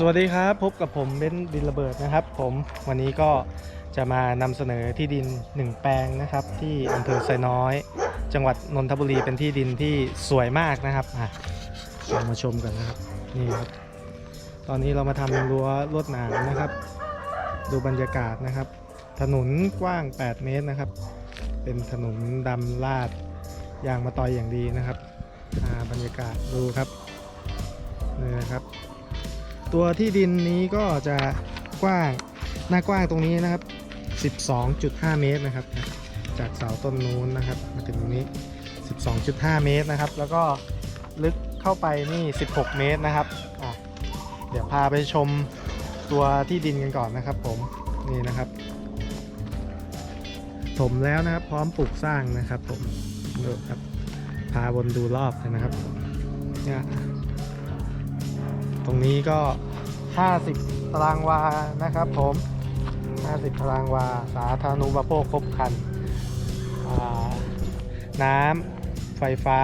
สวัสดีครับ พบกับผมเบนดินระเบิดนะครับ ผมวันนี้ก็จะมานำเสนอที่ดินหนึ่งแปลงนะครับ ที่อำเภอไซน้อย จังหวัดนนทบุรีเป็นที่ดินที่สวยมากนะครับอะเรามาชมกันนะครับนี่ครับตอนนี้เรามาทำรั้วลวดหนามนะครับ ดูบรรยากาศนะครับ ถนนกว้าง 8 เมตรนะครับ เป็นถนนดำลาดยางมาตอยอย่างดีนะครับอ่าบรรยากาศดูครับนี่นะครับ ตัวที่ดินนี้ก็จะกว้างหน้ากว้างตรงนี้นะครับ 12.5 เมตรนะครับ จากเสาต้นนู้นนะครับ มาถึงตรงนี้ 12.5 เมตรนะครับ แล้วก็ลึกเข้าไปนี่ 16 เมตรนะครับอะเดี๋ยวพาไปชมตัวที่ดินกันก่อนนะครับ ผมนี่นะครับถมแล้วนะครับ พร้อมปลูกสร้างนะครับ ผมดูครับพาวนดูรอบเลยนะครับเนี่ย ตรงนี้ก็ 50 ตารางวานะครับผม 50 ตารางวา สาธารณูปโภคครบครัน น้ำไฟฟ้า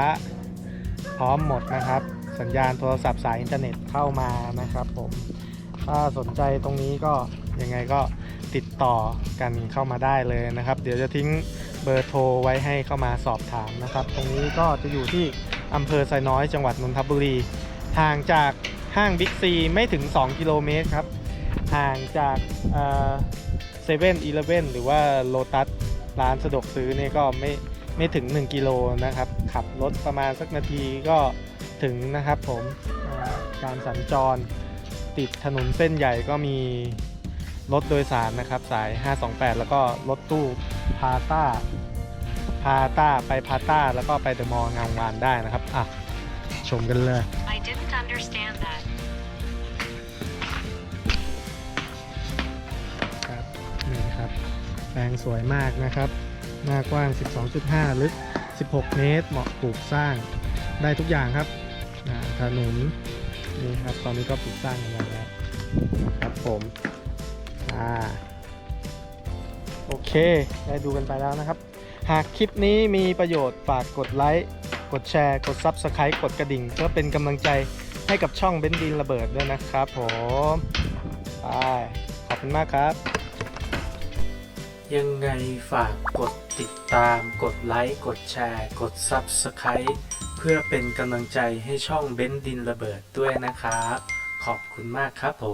พร้อมหมดนะครับ สัญญาณโทรศัพท์สายอินเทอร์เน็ตเข้ามานะครับผม ถ้าสนใจตรงนี้ก็ยังไงก็ติดต่อกันเข้ามาได้เลยนะครับ เดี๋ยวจะทิ้งเบอร์โทรไว้ให้เข้ามาสอบถามนะครับ ตรงนี้ก็จะอยู่ที่อำเภอไซน้อยจังหวัดนนทบุรี ห่างจาก ห้างบิ๊กซีไม่ถึง 2 กิโลเมตรครับ ห่างจากเซเว่นอีเลฟเว่นหรือว่าโลตัสร้านสะดวกซื้อเนี่ยก็ไม่ไม่ถึง 1 กิโลนะครับ ขับรถประมาณสักนาทีก็ถึงนะครับผมการสัญจรติดถนนเส้นใหญ่ก็มีรถโดยสารนะครับ สาย 528 แล้วก็รถตู้พาต้าพาต้าไปพาต้าแล้วก็ไปเดอะมอลล์งามวานได้นะครับ อะ ชมกันเลย didn't understand that. ครับ นี่ครับ แปลงสวยมากนะครับ หน้ากว้าง 12.5 ลึก 16 เมตร เหมาะปลูกสร้าง ได้ทุกอย่างครับอ่าถนนนี่ครับ ตอนนี้ก็ปลูกสร้างกันมาแล้วครับผม อ่า โอเค ได้ดูกันไปแล้วนะครับ หากคลิปนี้มีประโยชน์ฝากกดไลค์ กดแชร์ กด Subscribe กดกระดิ่ง เพื่อเป็นกำลังใจให้กับช่องเบนดินระเบิดด้วยนะครับผมไปขอบคุณมากครับ ยังไงฝากกดติดตาม กดไลค์ กดแชร์ กด Subscribe เพื่อเป็นกำลังใจให้ช่องเบนดินระเบิดด้วยนะครับ ขอบคุณมากครับผม